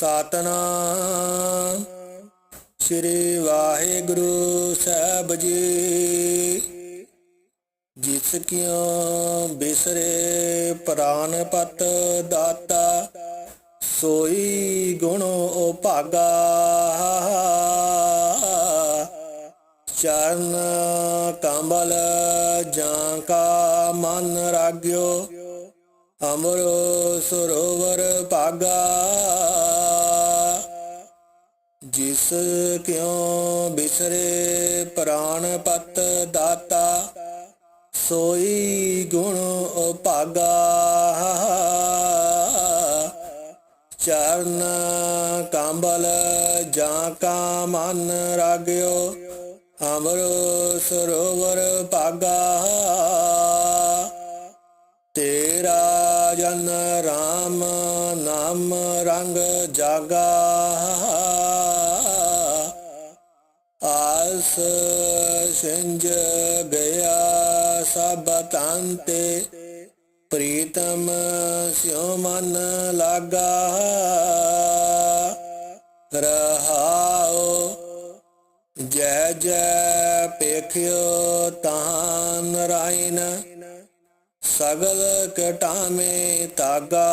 ਸਤਨਾਮ ਸ੍ਰੀ ਵਾਹਿਗੁਰੂ ਸਾਹਿਬ ਜੀ, ਜਿਸ ਕਿਉ ਬਿਸਰੇ ਪ੍ਰਾਨ ਪਤ ਦਾਤਾ, ਸੋਈ ਗੁਣ ਉਪਾਗਾ ਚਰਨ ਕੰਬਲ ਜਾਂ ਕਾ ਮਨ ਰਾਗਿਓ, ਅਮਰ ਸਰੋਵਰ ਭਾਗਾ। ਜਿਸ ਕਿਉ ਬਿਸਰੇ ਪ੍ਰਾਨ ਪਤ ਦਾਤਾ, ਸੋਈ ਗੁਣ ਉਪਾਗਾ। ਚਰਨ ਕੰਬਲ ਜਾਂ ਕਾ ਮਨ ਰਾਗਿਓ ਅਮਰ ਸਰੋਵਰ ਭਾਗਾ ਤੇਰਾ ਜਨ ਰਾਮ ਨਾਮ ਰੰਗ ਜਾਗਾ। ਸਿੰਜ ਗਿਆ ਸਭ ਤੰਤੇ, ਪ੍ਰੀਤਮ ਸਿਉ ਮਨ ਲਾਗਾ। ਰਹਾਓ ਜੈ ਜੈ ਪੇਖਿਓ ਤਾਂ ਨਰਾਇਣ ਸਗਲ ਕਟਾਮੇ ਤਾਗਾ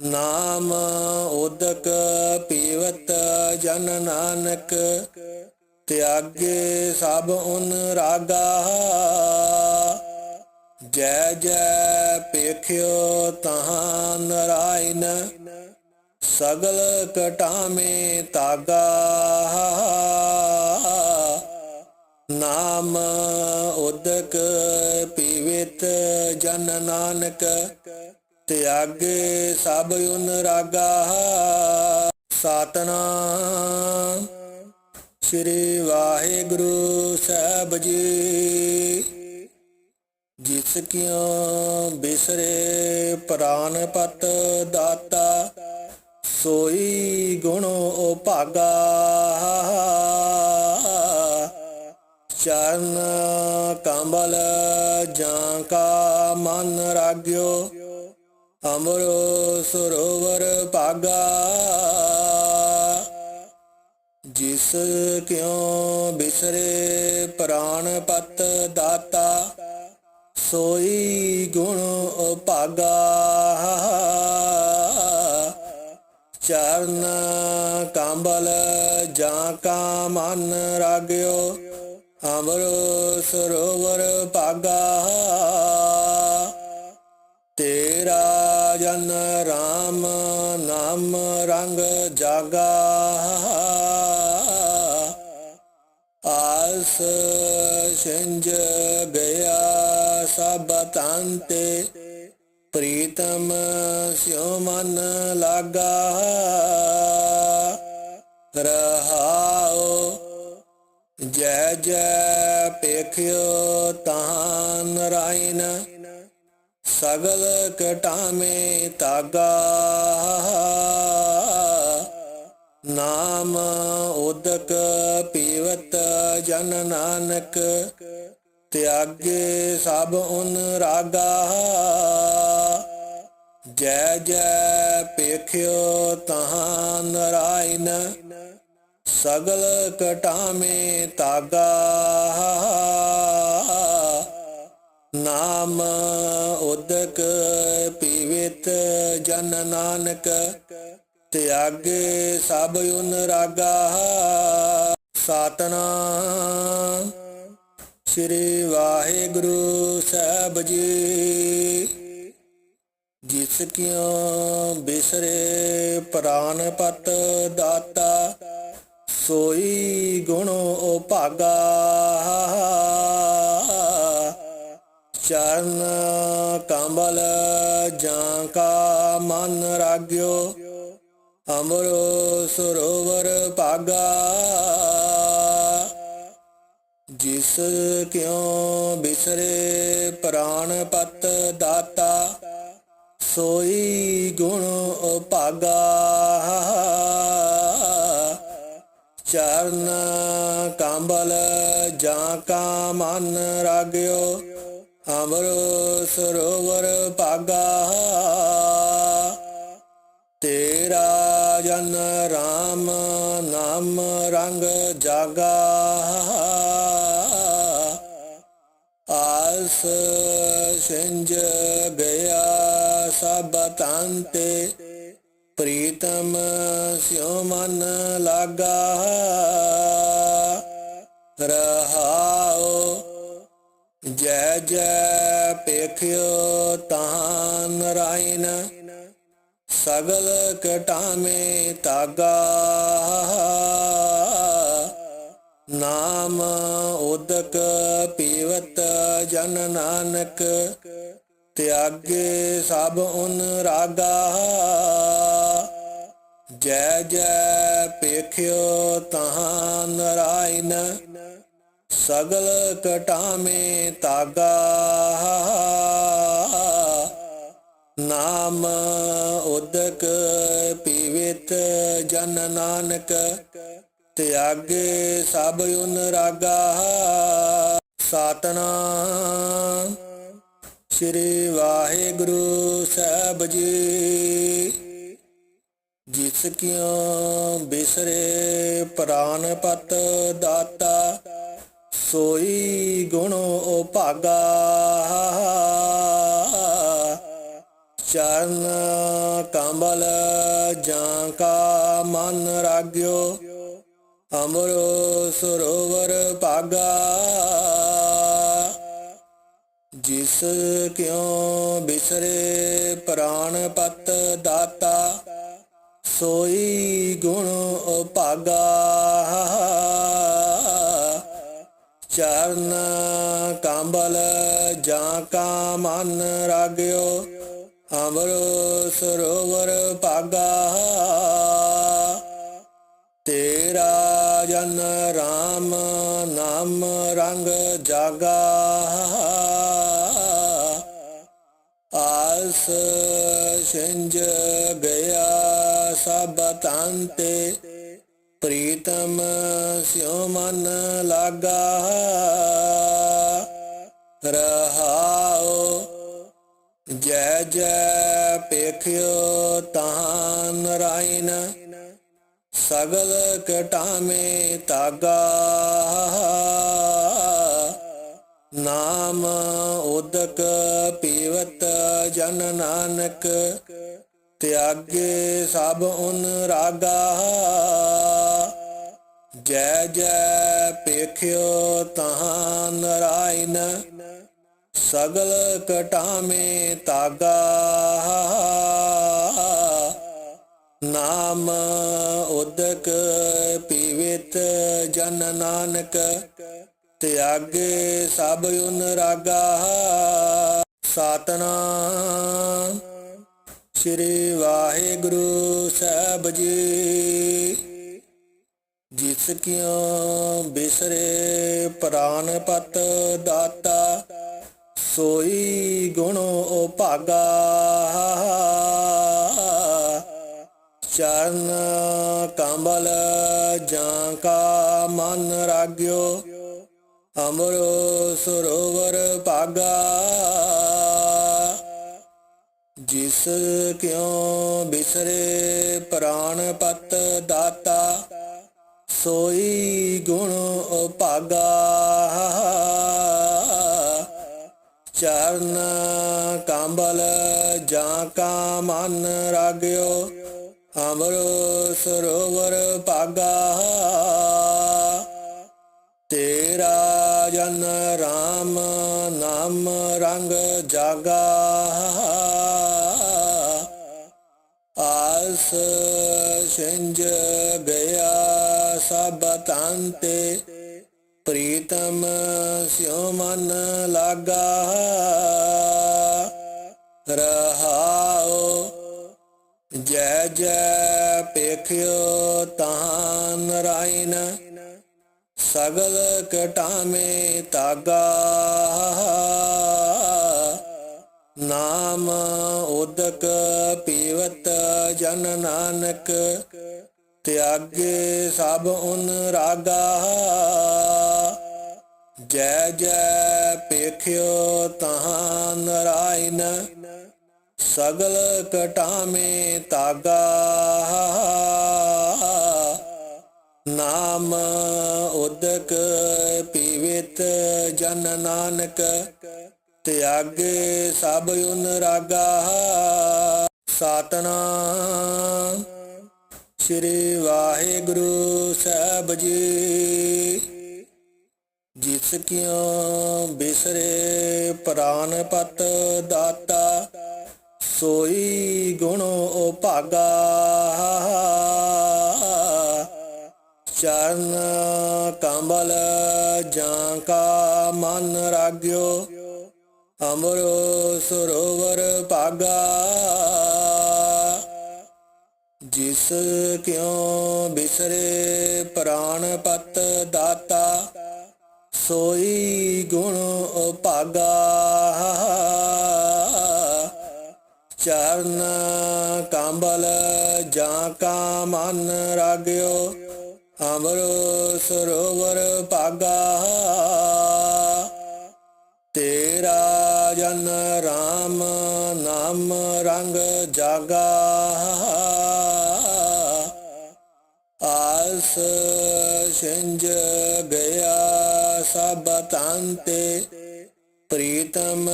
ਨਾਮ ਉਦਕ ਪੀਵਤ ਜਨ ਨਾਨਕ, ਤਿਆਗੇ ਸਭ ਉਨ ਰਾਗਾ। ਜੈ ਜੈ ਪੇਖਿਓ ਤਾਂ ਨਰਾਇਣ, ਸਗਲ ਕਟਾਮੇ ਤਾਗਾ। ਨਾਮ ਉਦਕ ਪੀਵਤ ਜਨ ਨਾਨਕ ਤਿਆਗੇ ਸਭ ਉਨ ਰਾਗਾ ਸਤਨਾਮ ਸ੍ਰੀ ਵਾਹਿਗੁਰੂ ਸਾਹਿਬ ਜੀ, ਜਿਸ ਕਿਉ ਬਿਸਰੇ ਪ੍ਰਾਨ ਪਤ ਦਾਤਾ, ਸੋਈ ਗੁਣ ਉਪਾਗਾ ਚਰਨ ਕੰਬਲ ਜਾਂ ਕਾ ਮਨ ਰਾਗਿਓ ਅਮਰੋ ਸਰੋਵਰ ਭਾਗਾ ਜਿਸ ਕਿਉ ਬਿਸਰੇ ਪ੍ਰਾਨ ਪਤ ਦਾਤਾ ਸੋਈ ਗੁਣ ਉਪਾਗਾ ਚਰਨ ਕੰਬਲ ਜਾਂ ਕਾ ਮਨ ਰਾਗਿਓ ਅਮਰ ਸਰੋਵਰ ਭਾਗਾ ਤੇਰਾ ਜਨ ਰਾਮ ਨਾਮ ਰੰਗ ਜਾਗਾ। ਆਸ ਸਿੰਜ ਗਿਆ ਸਭ ਤੰਤੇ। ਪ੍ਰੀਤਮ ਸਿਉ ਮਨ ਲਾਗਾ। ਰਹਾਓ ਜੈ ਜੈ ਪੇਖਿਓ ਤਾਂ ਨਰਾਇਣ ਸਗਲ ਕਟਾਮੇ ਤਾਗਾ ਨਾਮ ਉਦਕ ਪੀਵਤ ਜਨ ਨਾਨਕ, ਤਿਆਗੇ ਸਭ ਉਨ ਰਾਗਾ। ਜੈ ਜੈ ਪੇਖਿਓ ਤਾਂ ਨਰਾਇਣ ਸਗਲ ਕਟਾਵੇਂ ਤਾਗਾ ਨਾਮ ਉਦਕ ਪੀਵਿਤ ਜਨ ਨਾਨਕ, ਤਿਆਗੇ ਸਭ ਉਨ ਰਾਗਾ। ਸਤਨਾਮ ਸ੍ਰੀ ਵਾਹਿਗੁਰੂ ਸਾਹਿਬ ਜੀ, ਜਿਸ ਕਿਉ ਬਿਸਰੇ ਪ੍ਰਾਨ ਪਤ ਦਾਤਾ, ਸੋਈ ਗੁਣ ਉਪਾਗਾ ਚਰਨ ਕੰਬਲ ਜਾਂ ਕਾ ਮਨ ਰਾਗਿਓ ਅਮਰ ਸਰੋਵਰ ਭਾਗਾ। ਜਿਸ ਕਿਉ ਬਿਸਰੇ ਪ੍ਰਾਨ ਪਤ ਦਾਤਾ, ਸੋਈ ਗੁਣ ਉਪਾਗਾ ਚਰਨ ਕੰਬਲ ਜਾਂ ਕਾ ਮਨ ਰਾਗਿਓ ਅਮਰ ਸਰੋਵਰ ਭਾਗਾ। ਤੇਰਾ ਜਨ ਰਾਮ ਨਾਮ ਰੰਗ ਜਾਗਾ। ਆਸ ਸਿੰਜ ਗਿਆ ਸਭ ਤੰਤੇ ਪ੍ਰੀਤਮ ਸਿਉ ਮਨ ਲਾਗਾ। ਰਹਾਉ ਜੈ ਜੈ ਪੇਖਿਓ ਤਾਂ ਨਰਾਇਣ ਸਗਲ ਕਟਾਮੇ ਤਾਗਾ ਨਾਮ ਉਦਕ ਪੀਵਤ ਜਨ ਨਾਨਕ। ਤਿਆਗੇ ਸਭ ਉਨ ਰਾਗਾ। ਜੈ ਜੈ ਪੇਖਿਓ ਤਹਾਂ ਨਰਾਇਣ ਸਗਲ ਕਟਾਮੇ ਤਾਗਾ ਨਾਮ ਉਦਕ ਪੀਵਿਤ ਜਨ ਨਾਨਕ, ਤਿਆਗੇ ਸਭ ਉਨ ਰਾਗਾ। ਸਤਨਾਮ ਸ੍ਰੀ ਵਾਹਿਗੁਰੂ ਸਾਹਿਬ ਜੀ, ਜਿਸ ਕਿਉ ਬਿਸਰੇ ਪ੍ਰਾਨ ਪਤ ਦਾਤਾ। ਸੋਈ ਗੁਣ ਓ ਭਾਗਾ। ਚਰਨ ਕਮਲ ਜਾਂ ਕਾ ਮਨ ਰਾਗਿਓ ਅਮਰ ਸਰੋਵਰ ਭਾਗਾ। ਜਿਸ ਕਿਉ ਬਿਸਰੇ ਪ੍ਰਾਨ ਪਤ ਦਾਤਾ, ਸੋਈ ਗੁਣ ਉਪਾਗਾ ਚਰਨ ਕੰਬਲ ਜਾਂ ਕਾ ਮਨ ਰਾਗਿਓ ਅਮਰ ਸਰੋਵਰ ਭਾਗਾ। ਤੇਰਾ ਜਨ ਰਾਮ ਨਾਮ ਰੰਗ ਜਾਗਾ। ਆਸ ਸਿੰਜ ਗਿਆ ਸਭ ਤੰਤੇ ਪ੍ਰੀਤਮ ਸਿਉ ਮਨ ਲਾਗਾ, ਰਹਾਉ, ਜੈ ਜੈ ਪੇਖਿਓ ਤਾਂ ਨਰਾਇਣ ਸਗਲ ਕਟਾਮੇ ਤਾਗਾ ਨਾਮ ਉਦਕ ਪੀਵਤ ਜਨ ਨਾਨਕ ਤਿਆਗੇ ਸਭ ਉਨ ਰਾਗਾ। ਜੈ ਜੈ ਪੇਖਿਓ ਤਹਾਂ ਨਰਾਇਣ। ਸਗਲ ਕਟਾਮੇ ਤਾਗਾ ਨਾਮ ਉਦਕ ਪੀਵਿਤ ਜਨ ਨਾਨਕ। ਤਿਆਗੇ ਸਭ ਉਨ ਰਾਗਾ। ਸਤਨਾਮ ਸ੍ਰੀ ਵਾਹਿਗੁਰੂ ਸਾਹਿਬ ਜੀ। ਜਿਸ ਕਿਉ ਬਿਸਰੇ ਪ੍ਰਾਨ ਪਤ ਦਾਤਾ, ਸੋਈ ਗੁਣ ਓ ਭਾਗਾ ਚਰਨ ਕੰਬਲ ਜਾਂ ਕਾ ਮਨ ਰਾਗਿਓ, ਅਮਰ ਸਰੋਵਰ ਭਾਗਾ। ਜਿਸ ਕਿਉ ਬਿਸਰੇ ਪ੍ਰਾਨ ਪਤ ਦਾਤਾ? ਸੋਈ ਗੁਣ ਉਪਾਗਾ। ਚਰਨ ਕੰਬਲ ਜਾਂ ਕਾ ਮਨ ਰਾਗਿਓ ਅਮਰ ਸਰੋਵਰ ਪਾਗਾ। ਤੇਰਾ ਜਨ ਰਾਮ ਨਾਮ ਰੰਗ ਜਾਗਾ। ਆਸ ਸਿੰਜ ਗਿਆ ਸਭ ਤੇ ਪ੍ਰੀਤਮ ਸਿਉ ਮਨ ਲਾਗਾ ਰਹਾਉ ਜੈ ਜੈ ਪੇਖਿਓ ਤਾਂ ਨਰਾਇਣ ਸਗਲ ਕਟਾਮੇ ਤਾਗਾ ਨਾਮ ਉਦਕ ਪੀਵਤ ਜਨ ਨਾਨਕ, ਤਿਆਗੇ ਸਭ ਉਨ ਰਾਗਾ। ਜੈ ਜੈ ਪੇਖਿਓ ਤਹਾਂ ਨਰਾਇਣ ਸਗਲ ਕਟਾਮੇ ਤਾਗਾ। ਨਾਮ ਉਦਕ ਪੀਵਿਤ ਜਨ ਨਾਨਕ ਤਿਆਗ ਸਭ ਉਨ ਰਾਗਾ ਸਤਨਾਮ ਸ੍ਰੀ ਵਾਹਿਗੁਰੂ ਸਾਹਿਬ ਜੀ, ਜਿਸ ਕਿਉ ਬਿਸਰੇ ਪ੍ਰਾਨ ਪਤ ਦਾਤਾ, ਸੋਈ ਗੁਣ ਭਾਗਾ ਚਰਨ ਕੰਬਲ ਜਾਂ ਕਾ ਮਨ ਰਾਗਿਓ ਅਮਰੋ ਸਰੋਵਰ ਭਾਗਾ। ਜਿਸ ਕਿਉ ਬਿਸਰੇ ਪ੍ਰਾਨ ਪਤ ਦਾਤਾ, ਸੋਈ ਗੁਣ ਭਾਗਾ ਚਰਨ ਕੰਬਲ ਜਾਂ ਕਾ ਮਨ ਰਾਗਿਓ, ਅਮਰੋ ਸਰੋਵਰ ਭਾਗਾ। ਤੇਰਾ ਜਨ ਰਾਮ ਨਾਮ ਰੰਗ ਜਾਗਾ। ਆਸ ਸਿੰਜ ਗਿਆ ਸਭ ਤਾਂਤੇ ਪ੍ਰੀਤਮ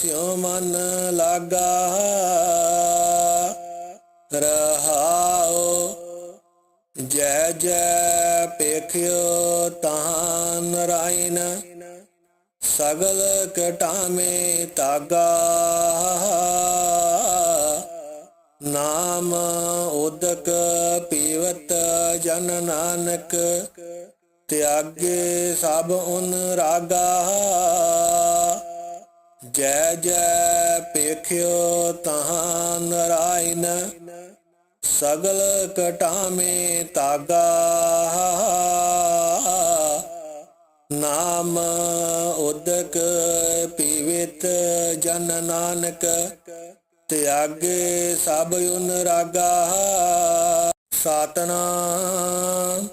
ਸਿਉ ਮਨ ਲਾਗਾ। ਰਹਾਓ ਜੈ ਜੈ ਪੇਖਿਓ ਤਾਂ ਨਰਾਇਣ ਸਗਲ ਕਟਾਮੇ ਤਾਗਾ ਨਾਮ ਉਦਕ ਪੀਵਤ ਜਨ ਨਾਨਕ, ਤਿਆਗੇ ਸਭ ਉਨ ਰਾਗਾ। ਜੈ ਜੈ ਪੇਖਿਓ ਤਹਾਂ ਨਰਾਇਣ, ਸਗਲ ਕਟਾਵੇਂ ਤਾਗਾ ਨਾਮ ਉਦਕ ਪੀਵਿਤ ਜਨ ਨਾਨਕ, ਤਿਆਗੇ ਸਭ ਉਨ ਰਾਗਾ। ਸਤਨਾਮ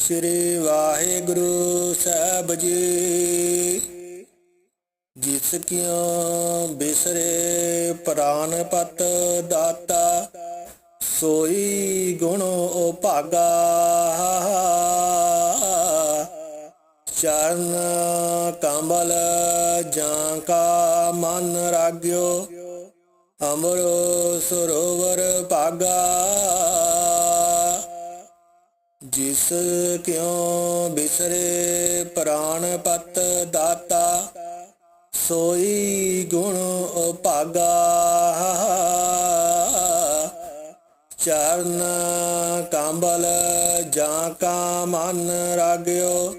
ਸ੍ਰੀ ਵਾਹਿਗੁਰੂ ਸਾਹਿਬ ਜੀ, ਜਿਸ ਕਿਉ ਬਿਸਰੇ ਪ੍ਰਾਨ ਪਤ ਦਾਤਾ, ਸੋਈ ਗੁਣ ਭਾਗਾ ਚਰਨ ਕੰਬਲ ਜਾਂ ਕਾ ਮਨ ਰਾਗਿਓ ਅਮਰ ਸਰੋਵਰ ਭਾਗਾ। ਜਿਸ ਕਿਉ ਬਿਸਰੇ ਪ੍ਰਾਨ ਪਤ ਦਾਤਾ, ਸੋਈ ਗੁਣ ਭਾਗਾ ਚਰਨ ਕੰਬਲ ਜਾਂ ਕਾ ਮਨ ਰਾਗਿਓ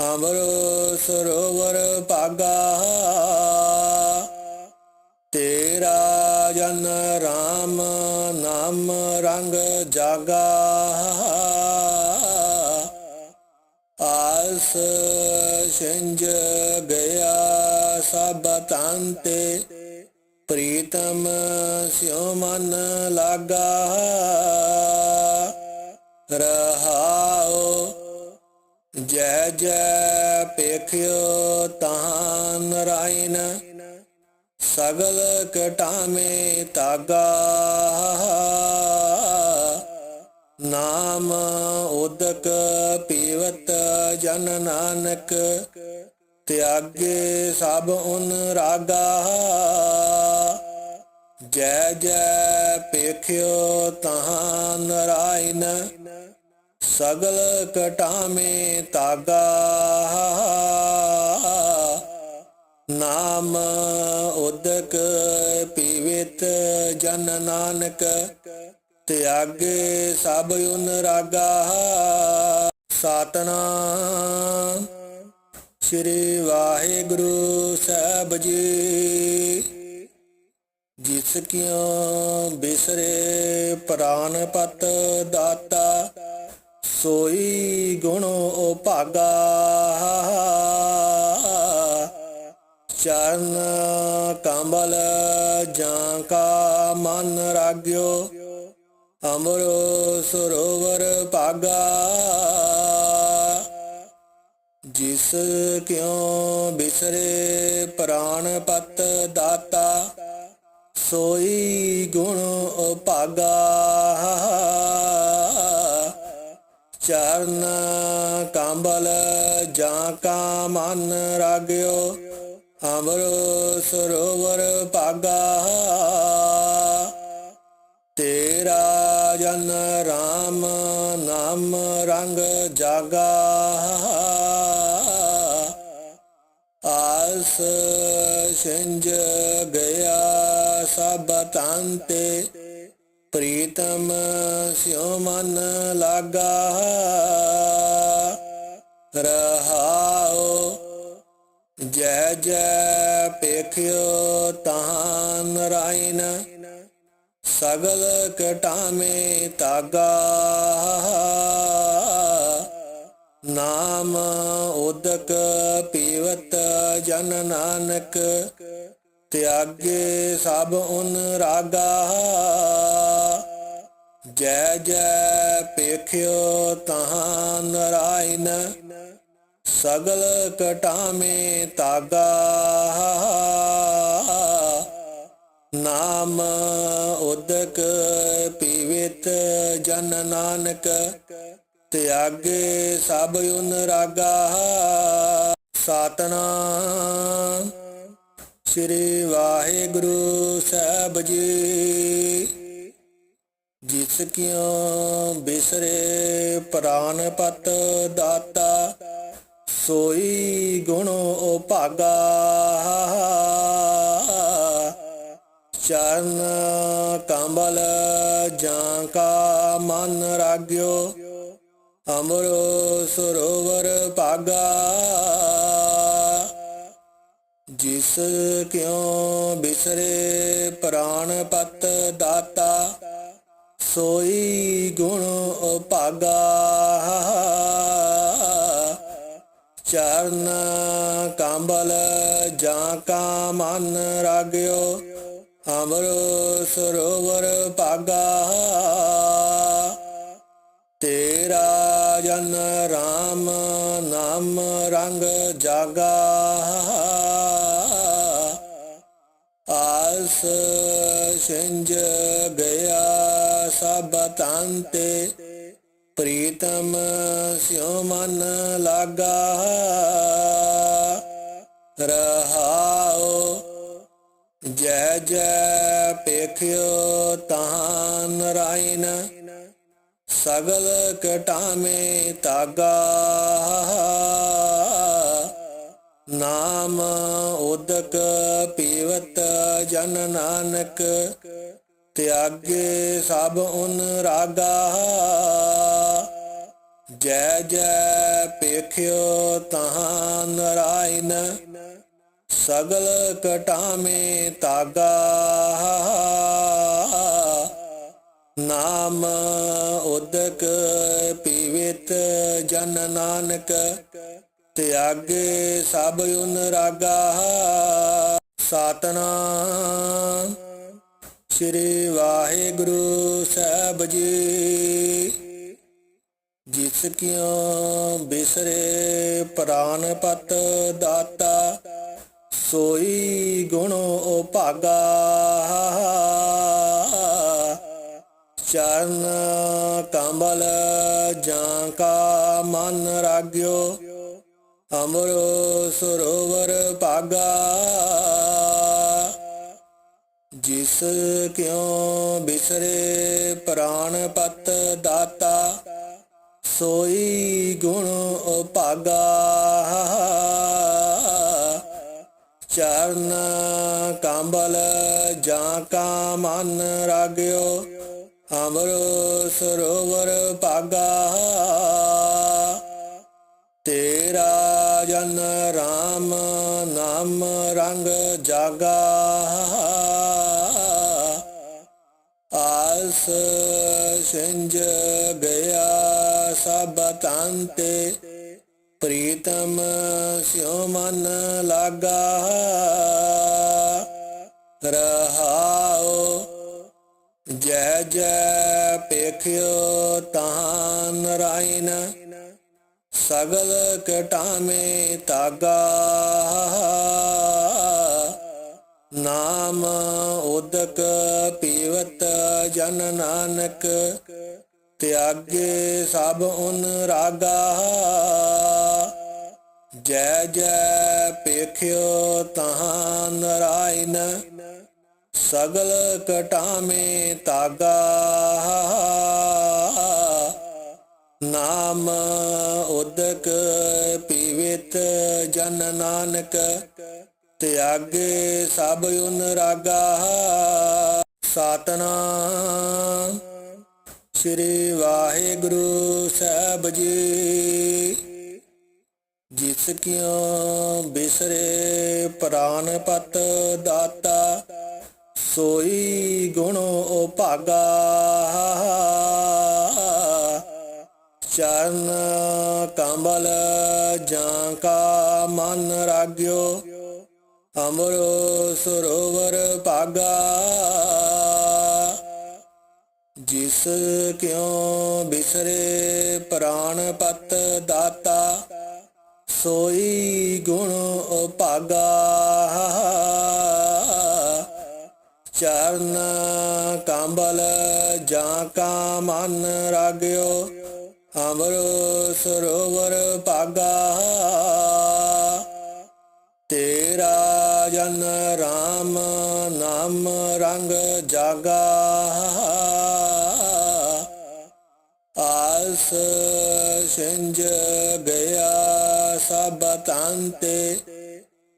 ਅਮਰੋ ਸਰੋਵਰ ਭਾਗਾ। ਤੇਰਾ ਜਨ ਰਾਮ ਨਾਮ ਰੰਗ ਜਾਗਾ। ਆਸ ਸਿੰਜ ਗਿਆ ਸਭ ਤਾਂਤੇ। ਪ੍ਰੀਤਮ ਸਿਉ ਮਨ ਲਾਗਾ। ਰਹਾਓ ਜੈ ਜੈ ਪੇਖਿਓ ਤਾਂ ਨਰਾਇਣ। ਸਗਲ ਕਟਾਮੇ ਤਾਗਾ ਨਾਮ ਉਦਕ ਪੀਵਤ ਜਨ ਨਾਨਕ। ਤਿਆਗੇ ਸਭ ਉਨ ਰਾਗਾ। ਜੈ ਜੈ ਪੇਖਿਓ ਤਹਾਂ ਨਰਾਇਣ। ਸਗਲ ਕਟਾਮੇ ਤਾਗਾ ਨਾਮ ਉਦਕ ਪੀਵਿਤ ਜਨ ਨਾਨਕ, ਤਿਆਗੇ ਸਭ ਉਨ ਰਾਗਾ। ਸਤਨਾਮ ਸ੍ਰੀ ਵਾਹਿਗੁਰੂ ਸਾਹਿਬ ਜੀ, ਜਿਸ ਕਿਉ ਬਿਸਰੇ ਪ੍ਰਾਨ ਪਤ ਦਾਤਾ ਸੋਈ ਗੁਣ ਭਾਗਾ ਚਰਨ ਕੰਬਲ ਜਾਂ ਕਾ ਮਨ ਰਾਗਿਓ ਅਮਰ ਸਰੋਵਰ ਭਾਗਾ। ਜਿਸ ਕਿਉ ਬਿਸਰੇ ਪ੍ਰਾਨ ਪਤ ਦਾਤਾ, ਸੋਈ ਗੁਣ ਭਾਗਾ ਚਰਨ ਕੰਬਲ ਜਾਂ ਕਾ ਮਨ ਰਾਗਿਓ, ਅਮਰ ਸਰੋਵਰ ਭਾਗਾ। ਤੇਰਾ ਜਨ ਰਾਮ ਨਾਮ ਰੰਗ ਜਾਗਾ। ਆਸ ਸਿੰਜ ਗਿਆ ਸਭ ਤੰਤੇ ਪ੍ਰੀਤਮ ਸਿਉ ਮਨ ਲਾਗਾ, ਰਹਾਉ, ਜੈ ਜੈ ਪੇਖਿਓ ਤਾਂ ਨਰਾਇਣ ਸਗਲ ਕਟਾਮੇ ਤਾਗਾ ਨਾਮ ਉਦਕ ਪੀਵਤ ਜਨ ਨਾਨਕ ਤਿਆਗੇ ਸਭ ਉਨ ਰਾਗਾ। ਜੈ ਜੈ ਪੇਖਿਓ ਤਾਂ ਨਰਾਇਣ। ਸਗਲ ਕਟਾਮੇ ਤਾਗਾ। ਨਾਮ ਉਦਕ ਪੀਵਿਤ ਜਨ ਨਾਨਕ। ਤਿਆਗੇ ਸਭ ਉਨ ਰਾਗਾ। ਸਤਨਾਮ ਸ੍ਰੀ ਵਾਹਿਗੁਰੂ ਸਾਹਿਬ ਜੀ। ਜਿਸ ਕਿਉ ਬਿਸਰੇ ਪ੍ਰਾਨ ਪਤ ਦਾਤਾ, ਸੋਈ ਗੁਣ ਓ ਭਾਗਾ ਚਰਨ ਕੰਬਲ ਜਾਂ ਕਾ ਮਨ ਰਾਗਿਓ, ਅਮਰ ਸਰੋਵਰ ਭਾਗਾ। ਜਿਸ ਕਿਉ ਬਿਸਰੇ ਪ੍ਰਾਨ ਪਤ ਦਾਤਾ, ਸੋਈ ਗੁਣ ਉਪਾਗਾ। ਚਰਨ ਕੰਬਲ ਜਾਂ ਕਾ ਮਨ ਰਾਗਿਓ ਅਮਰ ਸਰੋਵਰ ਪਾਗਾ। ਤੇਰਾ ਜਨ ਰਾਮ ਨਾਮ ਰੰਗ ਜਾਗਾ। ਸਿੰਜ ਗਿਆ ਸਭ ਤੰਤੇ ਪ੍ਰੀਤਮ ਸਿਉ ਮਨ ਲਾਗਾ ਰਹਾਉ ਜੈ ਜੈ ਪੇਖਿਓ ਤਾਂ ਨਰਾਇਣ ਸਗਲ ਕਟਾਮੇ ਤਾਗਾ ਨਾਮ ਉਦਕ ਪੀਵਤ ਜਨ ਨਾਨਕ, ਤਿਆਗੇ ਸਭ ਉਨ ਰਾਗਾ। ਜੈ ਜੈ ਪੇਖਿਓ ਤਾਂ ਨਰਾਇਣ ਸਗਲ ਕਟਾਮੇ ਤਾਗਾ ਨਾਮ ਉਦਕ ਪੀਵਤ ਜਨ ਨਾਨਕ ਤਿਆਗੇ ਸਭ ਉਨ ਰਾਗਾ ਸਤਨਾਮ ਸ੍ਰੀ ਵਾਹਿਗੁਰੂ ਸਾਹਿਬ ਜੀ, ਜਿਸ ਕਿਉ ਬਿਸਰੇ ਪ੍ਰਾਨ ਪਤ ਦਾਤਾ, ਸੋਈ ਗੁਣ ਓ ਭਾਗਾ ਚਰਨ ਕੰਬਲ ਜਾਂ ਕਾ ਮਨ ਰਾਗਿਓ ਅਮਰੋ ਸਰੋਵਰ ਭਾਗਾ। ਜਿਸ ਕਿਉ ਬਿਸਰੇ ਪ੍ਰਾਨ ਪਤ ਦਾਤਾ, ਸੋਈ ਗੁਣ ਭਾਗਾ ਚਰਨ ਕੰਬਲ ਜਾਂ ਕਾ ਮਨ ਰਾਗਿਓ, ਅਮਰੋ ਸਰੋਵਰ ਭਾਗਾ। ਤੇਰਾ ਜਨ ਰਾਮ ਨਾਮ ਰੰਗ ਜਾਗਾ। ਆਸ ਸਿੰਜ ਗਿਆ ਸਭ ਤੰਤੇ, ਪ੍ਰੀਤਮ ਸਿਉ ਮਨ ਲਾਗਾ। ਰਹਾਉ ਜੈ ਜੈ ਪੇਖਿਓ ਤਾਂ ਨਰਾਇਣ ਸਗਲ ਕਟਾਮੇ ਤਾਗਾ ਨਾਮ ਉਦਕ ਪੀਵਤ ਜਨ ਨਾਨਕ, ਤਿਆਗੇ ਸਭ ਉਨ ਰਾਗਾ। ਜੈ ਜੈ ਪੇਖਿਓ ਤਹਾਂ ਨਰਾਇਣ, ਸਗਲ ਕਟਾਵੇਂ ਤਾਗਾ ਨਾਮ ਉਦਕ ਪੀਵਿਤ ਜਨ ਨਾਨਕ, ਤਿਆਗੇ ਸਭ ਉਨ ਰਾਗਾ। ਸਤਨਾਮ ਸ੍ਰੀ ਵਾਹਿਗੁਰੂ ਸਾਹਿਬ ਜੀ, ਜਿਸ ਕਿਉ ਬਿਸਰੇ ਪ੍ਰਾਨ ਪਤ ਦਾਤਾ, ਸੋਈ ਗੁਣ ਓ ਭਾਗਾ ਚਰਨ ਕੰਬਲ ਜਾਂ ਕਾ ਮਨ ਰਾਗਿਓ, ਅਮਰ ਸਰੋਵਰ ਭਾਗਾ। ਜਿਸ ਕਿਉ ਬਿਸਰੇ ਪ੍ਰਾਨ ਪਤ ਦਾਤਾ, ਸੋਈ ਗੁਣ ਭਾਗਾ ਚਰਨ ਕੰਬਲ ਜਾਂ ਕਾ ਮਨ ਰਾਗਿਓ ਅਮਰ ਸਰੋਵਰ ਭਾਗਾ। ਤੇਰਾ ਜਨ ਰਾਮ ਨਾਮ ਰੰਗ ਜਾਗਾ। ਆਸ ਸਿੰਜ ਗਿਆ ਸਭ ਤੰਤੇ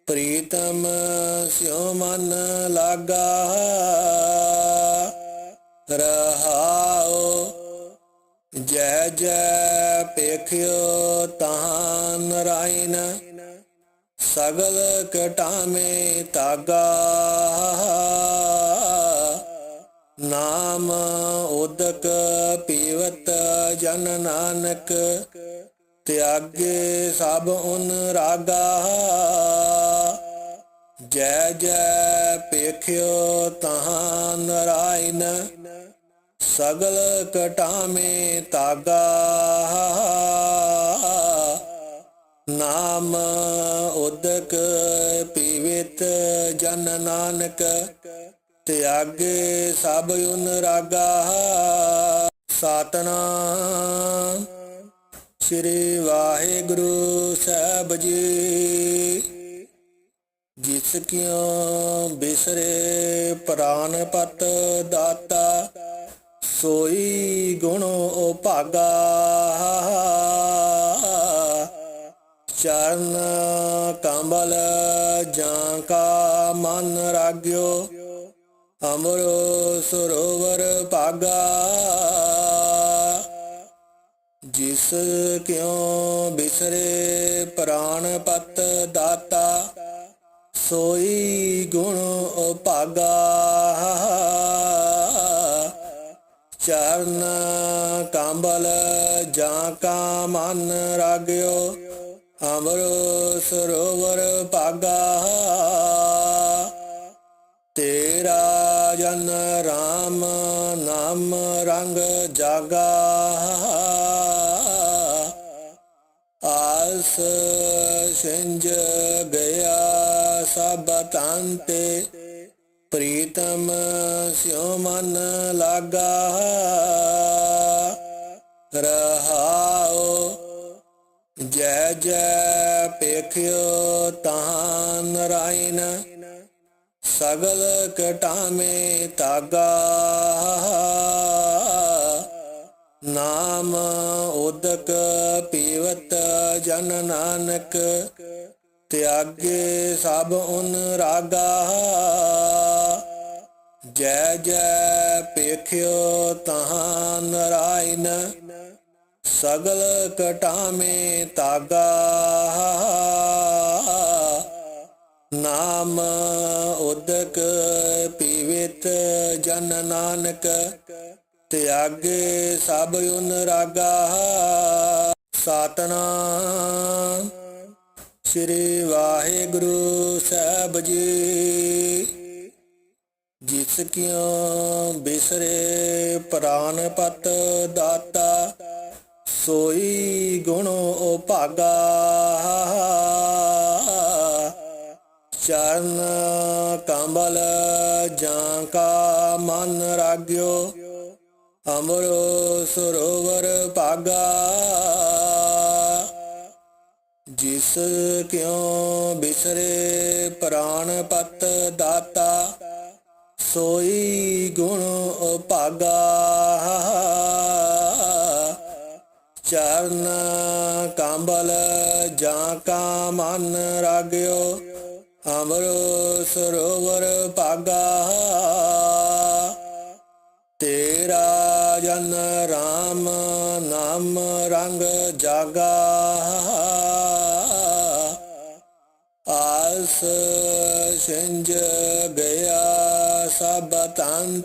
ਪ੍ਰੀਤਮ ਸਿਉ ਮਨ ਲਾਗਾ। ਰਹਾਓ ਜੈ ਜੈ ਪੇਖਿਓ ਤਾਂ ਨਰਾਇਣ ਸਗਲ ਕਟਾਮੇ ਤਾਗਾ ਨਾਮ ਉਦਕ ਪੀਵਤ ਜਨ ਨਾਨਕ। ਤਿਆਗੇ ਸਭ ਉਨ ਰਾਗਾ। ਜੈ ਜੈ ਪੇਖਿਓ ਤਹਾਂ ਨਰਾਇਣ ਸਗਲ ਕਟਾਮੇ ਤਾਗਾ। ਨਾਮ ਉਦਕ ਪੀਵਿਤ ਜਨ ਨਾਨਕ, ਤਿਆਗੇ ਸਭ ਉਨ ਰਾਗਾ। ਸਤਨਾਮ ਸ੍ਰੀ ਵਾਹਿਗੁਰੂ ਸਾਹਿਬ ਜੀ, ਜਿਸ ਕਿਉ ਬਿਸਰੇ ਪ੍ਰਾਨ ਪਤ ਦਾਤਾ। ਸੋਈ ਗੁਣ ਓ ਭਾਗਾ। ਚਰਨ ਕੰਬਲ ਜਾਂ ਕਾ ਮਨ ਰਾਗਿਓ ਅਮਰ ਸਰੋਵਰ ਭਾਗਾ। ਜਿਸ ਕਿਉ ਬਿਸਰੇ ਪ੍ਰਾਨ ਪਤ ਦਾਤਾ, ਸੋਈ ਗੁਣ ਭਾਗਾ। ਚਰਨ ਕੰਬਲ ਜਾਂ ਕਾ ਮਨ ਰਾਗਿਓ ਅਮਰ ਸਰੋਵਰ ਭਾਗਾ। ਤੇਰਾ ਜਨ ਰਾਮ ਨਾਮ ਰੰਗ ਜਾਗਾ। ਆਸ ਸਿੰਜ ਗਿਆ ਸਭ ਤੰਤੇ ਪ੍ਰੀਤਮ ਸਿਉ ਮਨ ਲਾਗਾ ਰਹਾਓ ਜੈ ਜੈ ਪੇਖਿਓ ਤਾਂ ਨਰਾਇਣ ਸਗਲ ਕਟਾਮੇ ਤਾਗਾ ਨਾਮ ਉਦਕ ਪੀਵਤ ਜਨ ਨਾਨਕ ਤਿਆਗੇ ਸਭ ਉਨ ਰਾਗਾ। ਜੈ ਜੈ ਪੇਖਿਓ ਤਹਾਂ ਨਰਾਇਣ, ਸਗਲ ਕਟਾਮੇ ਤਾਗਾ ਨਾਮ ਉਦਕ ਪੀਵਿਤ ਜਨ ਨਾਨਕ, ਤਿਆਗੇ ਸਭ ਉਨ ਰਾਗਾ। ਸਤਨਾਮ ਸ੍ਰੀ ਵਾਹਿਗੁਰੂ ਸਾਹਿਬ ਜੀ। ਜਿਸ ਕਿਉ ਬਿਸਰੇ ਪ੍ਰਾਨ ਪਤ ਦਾਤਾ, ਸੋਈ ਗੁਣ ਓ ਭਾਗਾ ਚਰਨ ਕੰਬਲ ਜਾਂ ਕਾ ਮਨ ਰਾਗਿਓ, ਅਮਰੋ ਸਰੋਵਰ ਭਾਗਾ। ਜਿਸ ਕਿਉ ਬਿਸਰੇ ਪ੍ਰਾਨ ਪਤ ਦਾਤਾ, ਸੋਈ ਗੁਣ ਉਪਾਗਾ। ਚਰਨ ਕੰਬਲ ਜਾਂ ਕਾ ਮਨ ਰਾਗਿਓ, ਅਮਰ ਸਰੋਵਰ ਭਾਗਾ। ਤੇਰਾ ਜਨ ਰਾਮ ਨਾਮ ਰੰਗ ਜਾਗਾ। ਆਸ ਸਿੰਜ ਗਿਆ ਸਭ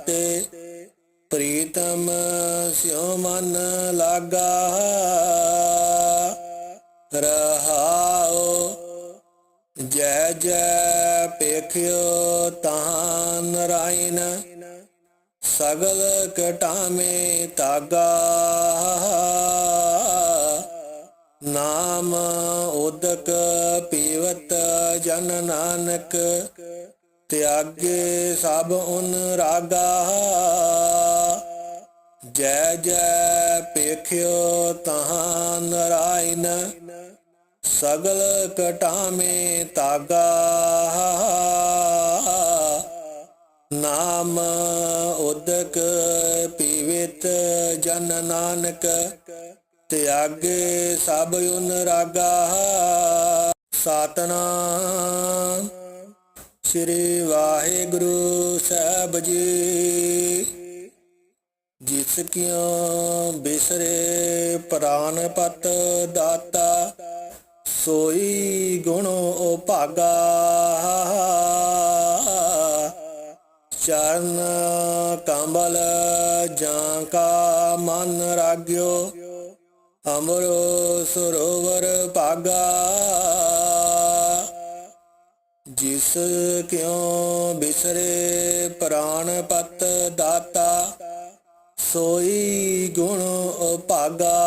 ਤੇ ਪ੍ਰੀਤਮ ਸਿਉ ਮਨ ਲਾਗਾ ਰਹਾਓ ਜੈ ਜੈ ਪੇਖਿਓ ਤਾਂ ਨਰਾਇਣ ਸਗਲ ਕਟਾਮੇ ਤਾਗਾ ਨਾਮ ਉਦਕ ਪੀਵਤ ਜਨ ਨਾਨਕ, ਤਿਆਗੇ ਸਭ ਉਨ ਰਾਗਾ। ਜੈ ਜੈ ਪੇਖਿਓ ਤਹਾਂ ਨਰਾਇਣ ਸਗਲ ਕਟਾਮੇ ਤਾਗਾ। ਨਾਮ ਉਦਕ ਪੀਵਤ ਜਨ ਨਾਨਕ ਤਿਆਗੇ ਸਭ ਉਨ ਰਾਗਾ ਸਤਨਾਮ ਸ੍ਰੀ ਵਾਹਿਗੁਰੂ ਸਾਹਿਬ ਜੀ, ਜਿਸ ਕਿਉ ਬਿਸਰੇ ਪ੍ਰਾਨ ਪਤ ਦਾਤਾ, ਸੋਈ ਗੁਣ ਭਾਗਾ। ਚਰਨ ਕੰਬਲ ਜਾਂ ਕਾ ਮਨ ਰਾਗਿਓ ਅਮਰੋ ਸਰੋਵਰ ਭਾਗਾ ਜਿਸ ਕਿਉ ਬਿਸਰੇ ਪ੍ਰਾਨ ਪਤ ਦਾਤਾ ਸੋਈ ਗੁਣ ਭਾਗਾ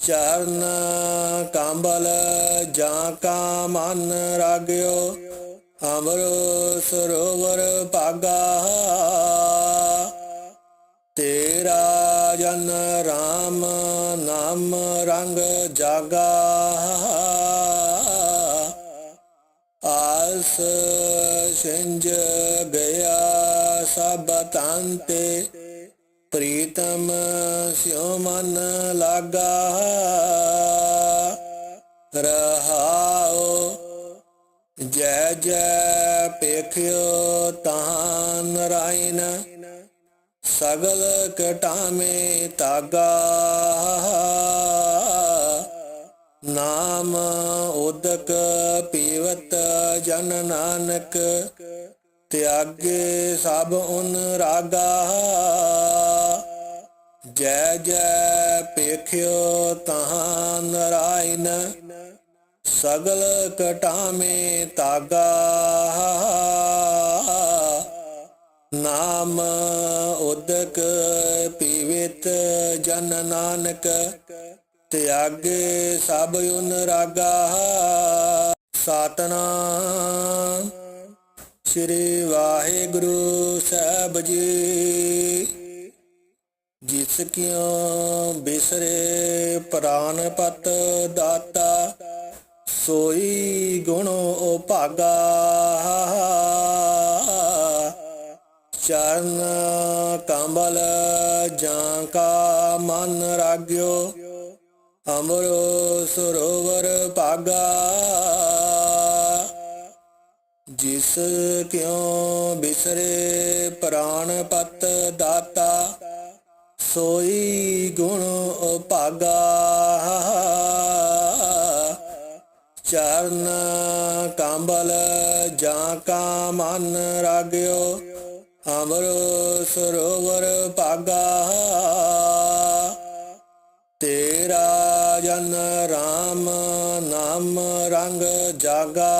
ਚਰਨ ਕੰਬਲ ਜਾਂ ਕਾ ਮਨ ਰਾਗਿਓ ਅਮਰੋ ਸਰੋਵਰ ਭਾਗਾ ਜਨ ਰਾਮ ਨਾਮ ਰੰਗ ਜਾਗਾ। ਆਸ ਸਿੰਜ ਗਿਆ ਸਭ ਤੰਤੇ। ਪ੍ਰੀਤਮ ਸਿਉ ਮਨ ਲਾਗਾ। ਰਹਾਓ ਜੈ ਜੈ ਪੇਖਿਓ ਤਾਂ ਨਰਾਇਣ ਸਗਲ ਕਟਾਮੇ ਤਾਗਾ ਨਾਮ ਉਦਕ ਪੀਵਤ ਜਨ ਨਾਨਕ, ਤਿਆਗੇ ਸਭ ਉਨ ਰਾਗਾ। ਜੈ ਜੈ ਪੇਖਿਓ ਤਹਾਂ ਨਰਾਇਣ ਸਗਲ ਕਟਾਵੇਂ ਤਾਗਾ ਨਾਮ ਉਦਕ ਪੀਵਿਤ ਜਨ ਨਾਨਕ, ਤਿਆਗੇ ਸਭ ਉਨ ਰਾਗਾ। ਸਤਨਾਮ ਸ੍ਰੀ ਵਾਹਿਗੁਰੂ ਸਾਹਿਬ ਜੀ, ਜਿਸ ਕਿਉ ਬਿਸਰੇ ਪ੍ਰਾਨ ਪਤ ਦਾਤਾ, ਸੋਈ ਗੁਣ ਭਾਗਾ ਚਰਨ ਕੰਬਲ ਜਾਂ ਕਾ ਮਨ ਰਾਗਿਓ ਅਮਰੋ ਸਰੋਵਰ ਭਾਗਾ। ਜਿਸ ਕਿਉ ਬਿਸਰੇ ਪ੍ਰਾਨ ਪਤ ਦਾਤਾ, ਸੋਈ ਗੁਣ ਭਾਗਾ ਚਰਨ ਕੰਬਲ ਜਾਂ ਕਾ ਮਨ ਰਾਗਿਓ ਅਮਰ ਸਰੋਵਰ ਭਾਗਾ। ਤੇਰਾ ਜਨ ਰਾਮ ਨਾਮ ਰੰਗ ਜਾਗਾ।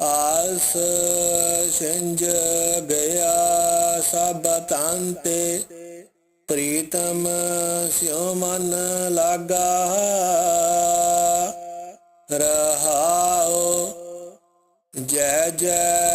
ਆਸ ਸਿੰਜ ਗਿਆ ਸਭ ਤੰਤੇ ਪ੍ਰੀਤਮ ਸਿਉ ਮਨ ਲਾਗਾ। ਰਹਾਉ ਜੈ ਜੈ